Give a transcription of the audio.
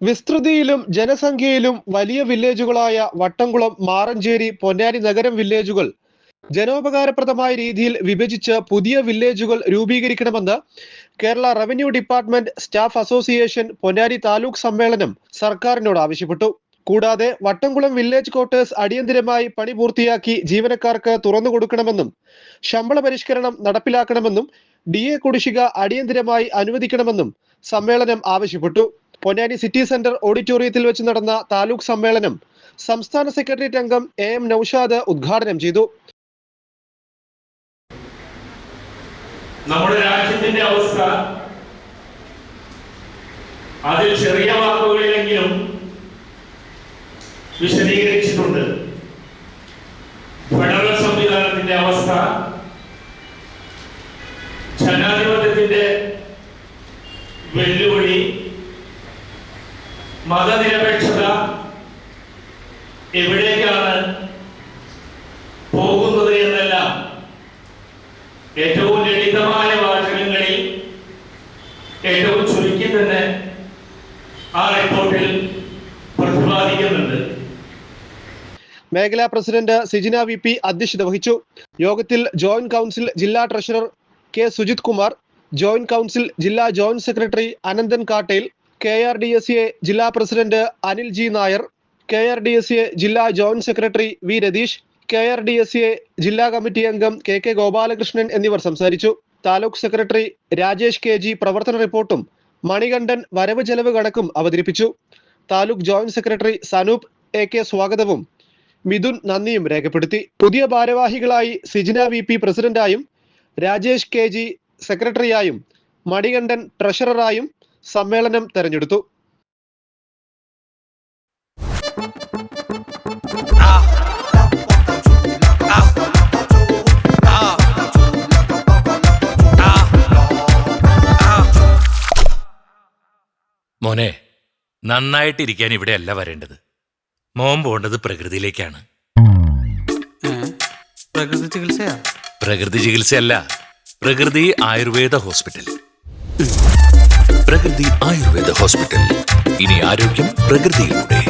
വിസ്തൃതിയിലും ജനസംഖ്യയിലും വലിയ വില്ലേജുകളായ വട്ടംകുളം മാറഞ്ചേരി പൊന്നാനി നഗരം വില്ലേജുകൾ ജനോപകാരപ്രദമായ രീതിയിൽ വിഭജിച്ച് പുതിയ വില്ലേജുകൾ രൂപീകരിക്കണമെന്ന് Kerala revenue department staff association Ponnani taluk സമ്മേളനം സർക്കാരിനോട് ആവശ്യപ്പെട്ടു. കൂടാതെ വട്ടംകുളം വില്ലേജ് ക്വാർട്ടേഴ്സ് അടിയന്തിരമായി പണി പൂർത്തിയാക്കി ജീവനക്കാർക്ക് തുറന്നു കൊടുക്കണമെന്നും ശമ്പള പരിഷ്കരണം നടപ്പിലാക്കണമെന്നും ഡി എ കുടിശ്ശിക അടിയന്തിരമായി അനുവദിക്കണമെന്നും സമ്മേളനം ആവശ്യപ്പെട്ടു. പൊന്നാനി സിറ്റി സെന്റർ ഓഡിറ്റോറിയത്തിൽ വെച്ച് നടന്ന താലൂക്ക് സമ്മേളനം സംസ്ഥാന സെക്രട്ടേറിയറ്റ് അംഗം എ എം നൌഷാദ് ഉദ്ഘാടനം ചെയ്തു. നമ്മുടെ രാജ്യത്തിന്റെ അവസ്ഥ അതിൽ ചെറിയ വാക്കുകളിലെങ്കിലും വിശദീകരിച്ചിട്ടുണ്ട്. ഫെഡറൽ സംവിധാനത്തിന്റെ അവസ്ഥ ജനാധിപത്യത്തിന്റെ വെല്ലുവിളി മതനിരപേക്ഷത എവിടേക്കാണ് പോകുന്നത് എന്നെല്ലാം. ഏറ്റവും ലളിതമായ വാചകങ്ങളിൽ ഏറ്റവും ചുരുക്കി തന്നെ ആ റിപ്പോർട്ടിൽ പ്രതിപാദിക്കുന്നുണ്ട്. മേഖലാ പ്രസിഡന്റ് സിജിന വി പി അധ്യക്ഷത വഹിച്ചു. യോഗത്തിൽ ജോയിന്റ് കൗൺസിൽ ജില്ലാ treasurer K Sujith Kumar joint council ജില്ലാ joint secretary Ananthan Kattel K R D S A ജില്ലാ president Anil G Nair K R D S A ജില്ലാ joint secretary V Ratheesh K R D S A ജില്ലാ committee അംഗം K K Gopalakrishnan എന്നിവർ സംസാരിച്ചു. Taluk secretary Rajesh K G പ്രവർത്തന റിപ്പോർട്ടും മണികണ്ഠൻ വരവ് ചെലവ് കണക്കും അവതരിപ്പിച്ചു. Taluk joint secretary Sanoop A K സ്വാഗതവും മിഥുൻ നന്ദിയും രേഖപ്പെടുത്തി. പുതിയ ഭാരവാഹികളായി സിജിന വി പി പ്രസിഡന്റായും രാജേഷ് കെ ജി സെക്രട്ടറിയായും മണികണ്ഠൻ ട്രഷററായും സമ്മേളനം തെരഞ്ഞെടുത്തു. മോനെ നന്നായിട്ടിരിക്കാൻ ഇവിടെയല്ല വരേണ്ടത്. മോൻ പോണ്ടത് പ്രകൃതിയിലേക്കാണ്. പ്രകൃതി ചികിത്സയാ? പ്രകൃതി ചികിത്സയല്ല പ്രകൃതി ആയുർവേദ ഹോസ്പിറ്റൽ. പ്രകൃതി ആയുർവേദ ഹോസ്പിറ്റൽ. ഇനി ആരോഗ്യം പ്രകൃതിയിലൂടെ.